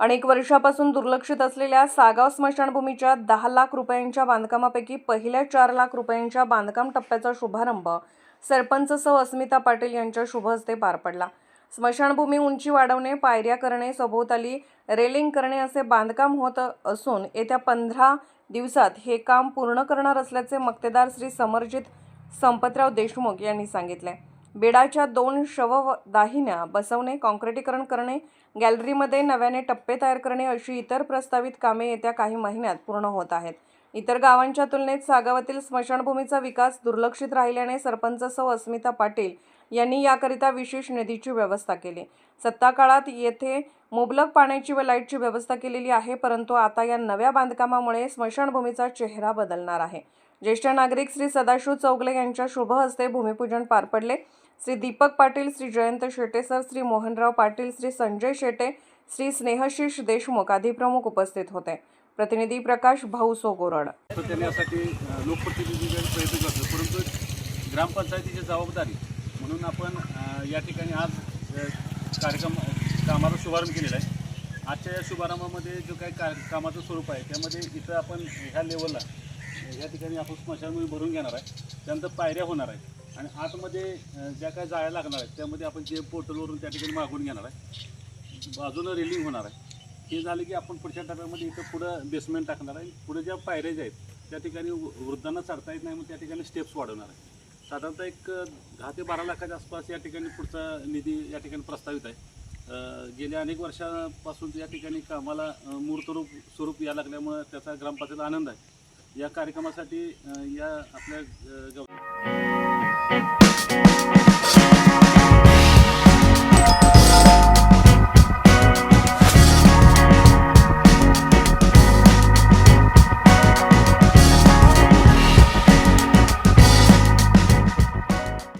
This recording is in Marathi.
अनेक वर्षापासून दुर्लक्षित असलेल्या सागाव स्मशानभूमीच्या दहा लाख रुपयांच्या बांधकामापैकी पहिल्या चार लाख रुपयांच्या बांधकाम टप्प्याचा शुभारंभ सरपंच सौ अस्मिता पाटील यांच्या शुभ हस्ते पार पडला. स्मशानभूमी उंची वाढवणे पायऱ्या करणे सभोवताली रेलिंग करणे असे बांधकाम होत असून येत्या पंधरा दिवसात हे काम पूर्ण करणार असल्याचे मक्तेदार श्री समरजित संपतराव देशमुख यांनी सांगितले. बेडाच्या दोन शवदाहिन्या बसवणे काँक्रिटीकरण करणे गॅलरीमध्ये नव्याने टप्पे तयार करणे अशी इतर प्रस्तावित कामे येत्या काही महिन्यात पूर्ण होत आहेत. इतर गावांच्या तुलनेत सागावातील स्मशानभूमीचा विकास दुर्लक्षित राहिल्याने सरपंच सौ. अस्मिता पाटील यांनी याकरिता विशेष निधीची व्यवस्था केली. सत्ता काळात येथे मुबलक पाण्याची व लाईटची व्यवस्था केलेली आहे परंतु आता या नव्या बांधकामामुळे स्मशानभूमीचा चेहरा बदलणार आहे. ज्येष्ठ नागरिक श्री सदाशिव चौगले यांच्या शुभ हस्ते भूमिपूजन पार पडले. श्री दीपक पाटील श्री जयंत शेटे सर श्री मोहनराव पाटील श्री संजय शेटे श्री स्नेहशीष देशमुख आदी प्रमुख उपस्थित होते. प्रतिनिधी प्रकाश भाऊ सोगोरड त्यांनी यासाठी प्रयत्न करतो परंतु ग्रामपंचायतीची जबाबदारी म्हणून आपण या ठिकाणी आज कार्यक्रम कामाचा शुभारंभ केलेला आहे. आजच्या या शुभारंभामध्ये जो काही का कामाचं स्वरूप आहे त्यामध्ये इथं आपण ह्या लेवलला या ठिकाणी आपण स्मशानभूमी भरून घेणार आहे. त्यानंतर पायऱ्या होणार आहेत. आणि आतमध्ये ज्या काही जाळ्या लागणार आहेत त्यामध्ये आपण जे पोर्टलवरून त्या ठिकाणी मागून घेणार आहे बाजूनं रेलिंग होणार आहे. हे झालं की आपण पुढच्या टप्प्यामध्ये इथं पुढं बेसमेंट टाकणार आहे. पुढे ज्या पायऱ्या ज्या आहेत त्या ठिकाणी वृद्धांना चढता येत नाही मग त्या ठिकाणी स्टेप्स वाढवणार आहे. साधारणतः एक दहा ते बारा लाखाच्या आसपास या ठिकाणी पुढचा निधी या ठिकाणी प्रस्तावित आहे. गेल्या अनेक वर्षापासून या ठिकाणी कामाला मूर्तरूप स्वरूप या लागल्यामुळं त्याचा ग्रामपंचायत आनंद आहे. या कार्यक्रमासाठी या आपल्या गव्हा